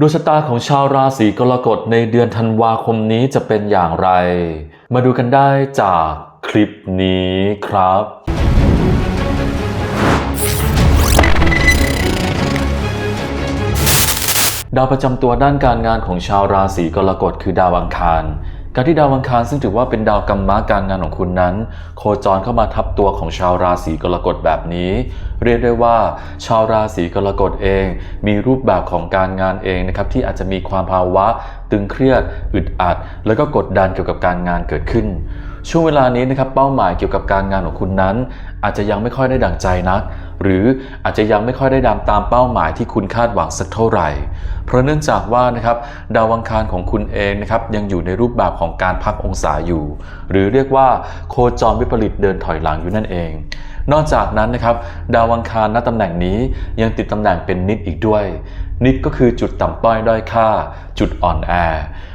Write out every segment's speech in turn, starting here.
ดวงชะตาของชาวราศีกรกฎในเดือนธันวาคมนี้จะเป็นอย่างไร มาดูกันได้จากคลิปนี้ครับ ดาวประจำตัวด้านการงานของชาวราศีกรกฎคือดาวอังคาร การที่ดาวอังคารซึ่งถือว่าเป็นดาวกรรมะการงานของคุณนั้น โคจรเข้ามาทับตัวของชาวราศีกรกฎแบบนี้ เรียกได้ว่า ชาวราศีกรกฎเอง มีรูปแบบของการงานเองนะครับที่อาจจะมีความภาวะ ตึงเครียด อึดอัด แล้วก็กดดันเกี่ยวกับการงานเกิดขึ้น ช่วงเวลานี้นะครับเป้าหมายเกี่ยวกับการงานของคุณนั้น อาจจะยังไม่ค่อยได้ดั่งใจนัก หรืออาจจะยังไม่ค่อยได้ดำตามเป้าหมายที่คุณคาดหวังสักเท่าไหร่ เพราะเนื่องจากว่านะครับดาวอังคารของคุณเองนะครับยังอยู่ในรูปแบบของการพักองศาอยู่ หรือเรียกว่าโคจรวิปริตเดินถอยหลังอยู่นั่นเอง นอกจากนั้นนะครับดาวอังคารณตำแหน่งนี้ยังติดตำแหน่งเป็นนิดอีกด้วย นิดก็คือจุดต่ำต้อยด้อยค่า จุดอ่อนแอ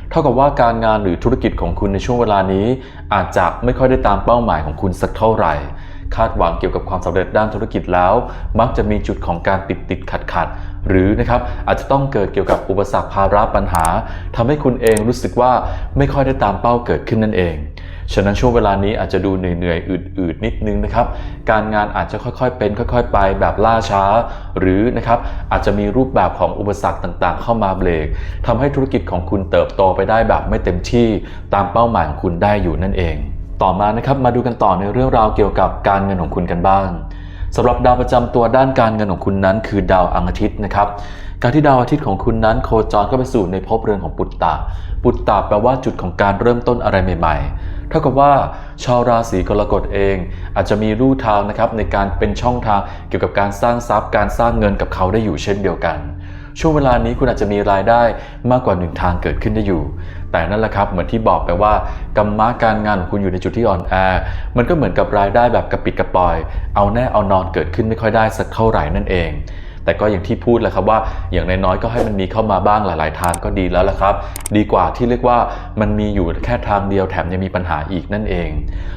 เท่ากับว่าการงานหรือธุรกิจของคุณในช่วงเวลานี้ อาจจะไม่ค่อยได้ตามเป้าหมายของคุณสักเท่าไหร่ คาดหวังเกี่ยวกับความสำเร็จด้านธุรกิจแล้ว มักจะมีจุดของการติดติดขัดขัดหรือนะครับอาจจะต้องเกิดเกี่ยวกับอุปสรรคภาระปัญหาทำให้คุณเองรู้สึกว่าไม่ค่อยได้ตามเป้าเกิดขึ้นนั่นเอง ฉะนั้นช่วงเวลานี้อาจจะดูเหนื่อยๆอืดๆนิดนึงนะครับ การงานอาจจะค่อยๆเป็น ค่อย ๆ ไปแบบล่าช้า หรือนะครับอาจจะมีรูปแบบของอุปสรรคต่างๆ เข้ามาเบรกทำให้ธุรกิจของคุณเติบโตไปได้แบบไม่เต็มที่ตามเป้าหมายของคุณได้อยู่นั่นเอง ต่อมานะครับมาดูกันต่อในเรื่องราวเกี่ยวกับการเงินของคุณกันบ้างสำหรับดาวประจำตัวด้านการเงินของคุณนั้น คือดาวอังอาทิตย์นะครับการที่ดาวอาทิตย์ของคุณนั้นโคจรเข้าไปสู่ในภพเรือนของปุตตะ ปุตตะแปลว่าจุดของการเริ่มต้นอะไรใหม่ ๆ เท่ากับว่าชาวราศีกรกฎเอง อาจจะมีรูทางนะครับในการเป็นช่องทางเกี่ยวกับการสร้างทรัพย์ การสร้างเงินกับเขาได้อยู่เช่นเดียวกัน ช่วงเวลานี้คุณอาจจะมีรายได้มากกว่าหนึ่งทางเกิดขึ้นได้อยู่ แต่นั่นแหละครับเหมือนที่บอกไปว่ากรรมะการงานของคุณอยู่ในจุดที่อ่อนแอมันก็เหมือนกับรายได้แบบกระปิดกระปอย เอาแน่เอานอนเกิดขึ้นไม่ค่อยได้สักเท่าไหร่นั่นเอง แต่ก็อย่างที่พูดแหละครับว่าอย่างน้อยๆก็ให้มันมีเข้ามาบ้างหลาย ๆ ทางก็ดีแล้วละครับ ดีกว่าที่เรียกว่ามันมีอยู่แค่ทางเดียวแถมยังมีปัญหาอีกนั่นเอง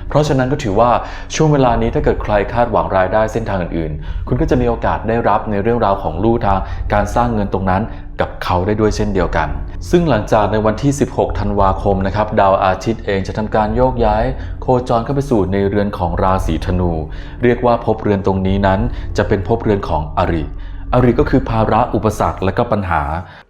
เพราะฉะนั้นก็ถือว่าช่วงเวลานี้ถ้าเกิดใครคาดหวังรายได้เส้นทางอื่นๆ คุณก็จะมีโอกาสได้รับในเรื่องราวของลู่ทางการสร้างเงินตรงนั้นกับเขาได้ด้วยเช่นเดียวกัน ซึ่งหลังจากในวันที่ 16 ธันวาคมนะครับ ดาวอาทิตย์เองจะทำการโยกย้าย โคจรเข้าไปสู่ในเรือนของราศีธนู เรียกว่าภพเรือนตรงนี้นั้น จะเป็นภพเรือนของอริ อริก็คือภาระอุปสรรคและก็ปัญหา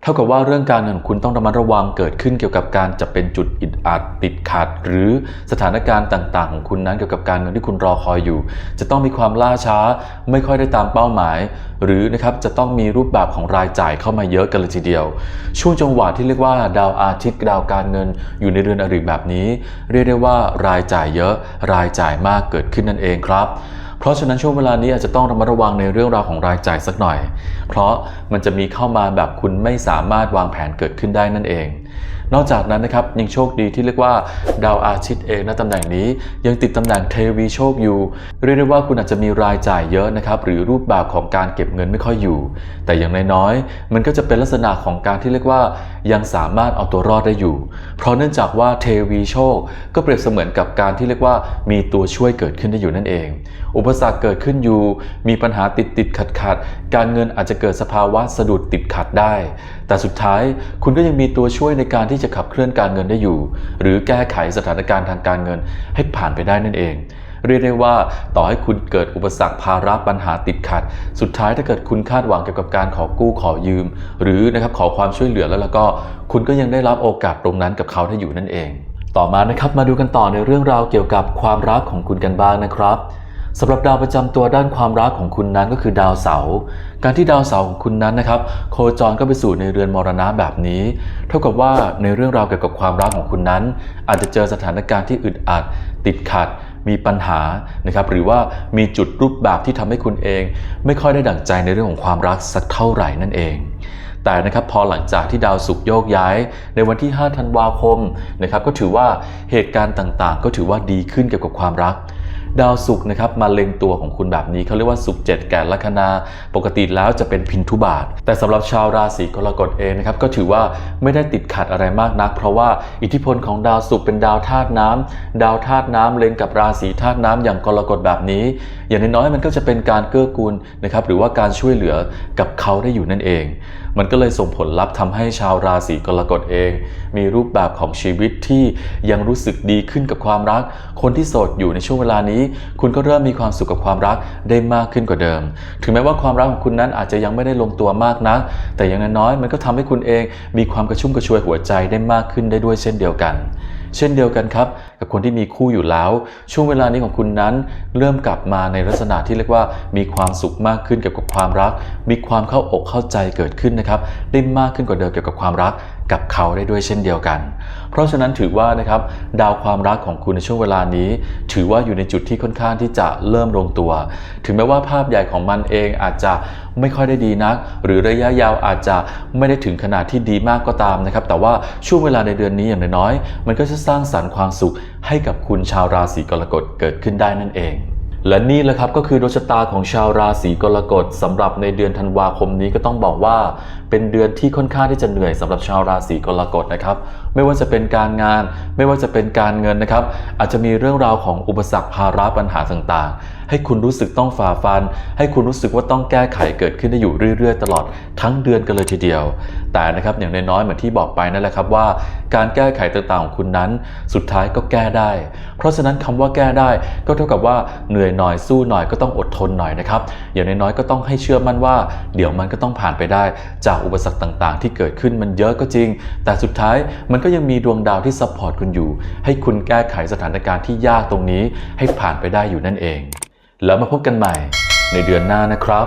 เท่ากับว่าเรื่องการเงินของคุณต้องระมัดระวังเกิดขึ้นเกี่ยวกับการจะเป็นจุดอิดอัดติดขัด หรือสถานการณ์ต่างๆ ของคุณนั้นเกี่ยวกับการเงินที่คุณรอคอยอยู่ จะต้องมีความล่าช้า ไม่ค่อยได้ตามเป้าหมาย หรือนะครับจะต้องมีรูปแบบของรายจ่ายเข้ามาเยอะกันเลยทีเดียว ช่วงจังหวะที่เรียกว่า ดาวอาทิตย์ดาวการเงิน อยู่ในเรือนอริแบบนี้ เรียกได้ว่ารายจ่ายเยอะ รายจ่ายมากเกิดขึ้นนั่นเองครับ เพราะฉะนั้นช่วงเวลานี้อาจจะต้องระมัดระวังในเรื่องราวของรายจ่ายสักหน่อย เพราะมันจะมีเข้ามาแบบคุณไม่สามารถวางแผนเกิดขึ้นได้นั่นเอง นอกจากนั้นนะครับยังโชคดีที่เรียกว่าดาวอาทิตย์เองณตำแหน่งนี้ ยังติดตำแหน่งเทวีโชคอยู่ เรียกได้ว่าคุณอาจจะมีรายจ่ายเยอะนะครับหรือรูปแบบของการเก็บเงินไม่ค่อยอยู่ แต่อย่างน้อยๆมันก็จะเป็นลักษณะของการที่เรียกว่ายังสามารถเอาตัวรอดได้อยู่ เพราะเนื่องจากว่าเทวีโชค ก็เปรียบเสมือนกับการที่เรียกว่ามีตัวช่วยเกิดขึ้นได้อยู่นั่นเอง อุปสรรคเกิดขึ้นอยู่ มีปัญหาติดติดขัดขัดการเงินอาจจะเกิดสภาวะสะดุดติดขัดได้ แต่สุดท้ายคุณก็ยังมีตัวช่วยในการที่จะขับเคลื่อนการเงินได้อยู่ หรือแก้ไขสถานการณ์ทางการเงินให้ผ่านไปได้นั่นเอง เรียกได้ว่าต่อให้คุณเกิดอุปสรรคภาระปัญหาติดขัด สุดท้ายถ้าเกิดคุณคาดหวังเกี่ยวกับการขอกู้ขอยืม หรือนะครับขอความช่วยเหลือแล้วแล้วก็ คุณก็ยังได้รับโอกาสตรงนั้นกับเขาได้อยู่นั่นเอง ต่อมานะครับมาดูกันต่อในเรื่องราวเกี่ยวกับความรักของคุณกันบ้างนะครับ สำหรับดาวประจำตัวด้านความรักของคุณนั้นก็คือดาวเสาร์การที่ดาวเสาร์ของคุณนั้นนะครับโคจรก็ไปสู่ในเรือนมรณะแบบนี้ เท่ากับว่าในเรื่องราวเกี่ยวกับความรักของคุณนั้น อาจจะเจอสถานการณ์ที่อึดอัดติดขัดมีปัญหานะครับหรือว่ามีจุดรูปแบบที่ทำให้คุณเอง ไม่ค่อยได้ดั่งใจในเรื่องของความรักสักเท่าไหร่นั่นเอง แต่นะครับพอหลังจากที่ดาวศุกร์โยกย้าย ในวันที่ 5 ธันวาคมนะครับก็ถือว่าเหตุการณ์ต่างๆ ก็ถือว่าดีขึ้นเกี่ยวกับความรัก ดาวศุกร์นะครับมาเล็งตัวของคุณแบบนี้เขาเรียกว่าศุกร์เจ็ดแก่ลัคนา ปกติแล้วจะเป็นพินทุบาท แต่สำหรับชาวราศีกรกฎเองนะครับก็ถือว่าไม่ได้ติดขัดอะไรมากนัก เพราะว่าอิทธิพลของดาวศุกร์เป็นดาวธาตุน้ำดาวธาตุน้ำเล็งกับราศีธาตุน้ำอย่างกรกฎแบบนี้ อย่างน้อยๆมันก็จะเป็นการเกื้อกูลนะครับหรือว่าการช่วยเหลือกับเขาได้อยู่นั่นเอง มันก็เลยส่งผลลัพธ์ทำให้ชาวราศีกรกฎเอง มีรูปแบบของชีวิตที่ยังรู้สึกดีขึ้นกับความรัก คนที่โสดอยู่ในช่วงเวลานี้คุณก็เริ่มมีความสุขกับความรักได้มากขึ้นกว่าเดิม ถึงแม้ว่าความรักของคุณนั้นอาจจะยังไม่ได้ลงตัวมากนัก แต่อย่างน้อยๆมันก็ทำให้คุณเองมีความกระชุ่มกระชวยหัวใจได้มากขึ้นได้ด้วยเช่นเดียวกัน เช่นเดียวกันครับ กับคนที่มีคู่อยู่แล้ว ช่วงเวลานี้ของคุณนั้น เริ่มกลับมาในลักษณะที่เรียกว่ามีความสุขมากขึ้นเกี่ยวกับความรัก มีความเข้าอกเข้าใจเกิดขึ้นนะครับได้มากขึ้นกว่าเดิมเกี่ยวกับความรัก กับเขาได้ด้วยเช่นเดียวกัน เพราะฉะนั้นถือว่านะครับดาวความรักของคุณในช่วงเวลานี้ ถือว่าอยู่ในจุดที่ค่อนข้างที่จะเริ่มลงตัว ถึงแม้ว่าภาพใหญ่ของมันเองอาจจะไม่ค่อยได้ดีนัก หรือระยะยาวอาจจะไม่ได้ถึงขนาดที่ดีมากก็ตามนะครับ แต่ว่าช่วงเวลาในเดือนนี้อย่างน้อยๆมันก็จะสร้างสรรค์ความสุขให้กับคุณชาวราศีกรกฎเกิดขึ้นได้นั่นเอง และนี่แหละครับก็คือดวงชะตาของชาวราศีกรกฎสำหรับในเดือนธันวาคมนี้ก็ต้องบอกว่า เป็นเดือนที่ค่อนข้างที่จะเหนื่อยสำหรับชาวราศีกรกฎนะครับ ไม่ว่าจะเป็นการงาน ไม่ว่าจะเป็นการเงินนะครับ อาจจะมีเรื่องราวของอุปสรรคภาระปัญหาต่างๆ ให้คุณรู้สึกต้องฝ่าฟัน ให้คุณรู้สึกว่าต้องแก้ไขเกิดขึ้นได้อยู่เรื่อยๆ ตลอดทั้งเดือนกันเลยทีเดียว แต่นะครับอย่างน้อยๆเหมือนที่บอกไปนั่นแหละครับว่า การแก้ไขต่างๆของคุณนั้น สุดท้ายก็แก้ได้ เพราะฉะนั้นคำว่าแก้ได้ก็เท่ากับว่าเหนื่อยหน่อยสู้หน่อยก็ต้องอดทนหน่อยนะครับอย่างน้อยๆก็ต้องให้เชื่อมั่นว่า เดี๋ยวมันก็ต้องผ่านไปได้ จากอุปสรรคต่างๆ ที่เกิดขึ้นมันเยอะก็จริง แต่สุดท้ายมันก็ยังมีดวงดาวที่ซัพพอร์ตคุณอยู่ ให้คุณแก้ไขสถานการณ์ที่ยากตรงนี้ให้ผ่านไปได้อยู่นั่นเอง แล้วมาพบกันใหม่ในเดือนหน้านะครับ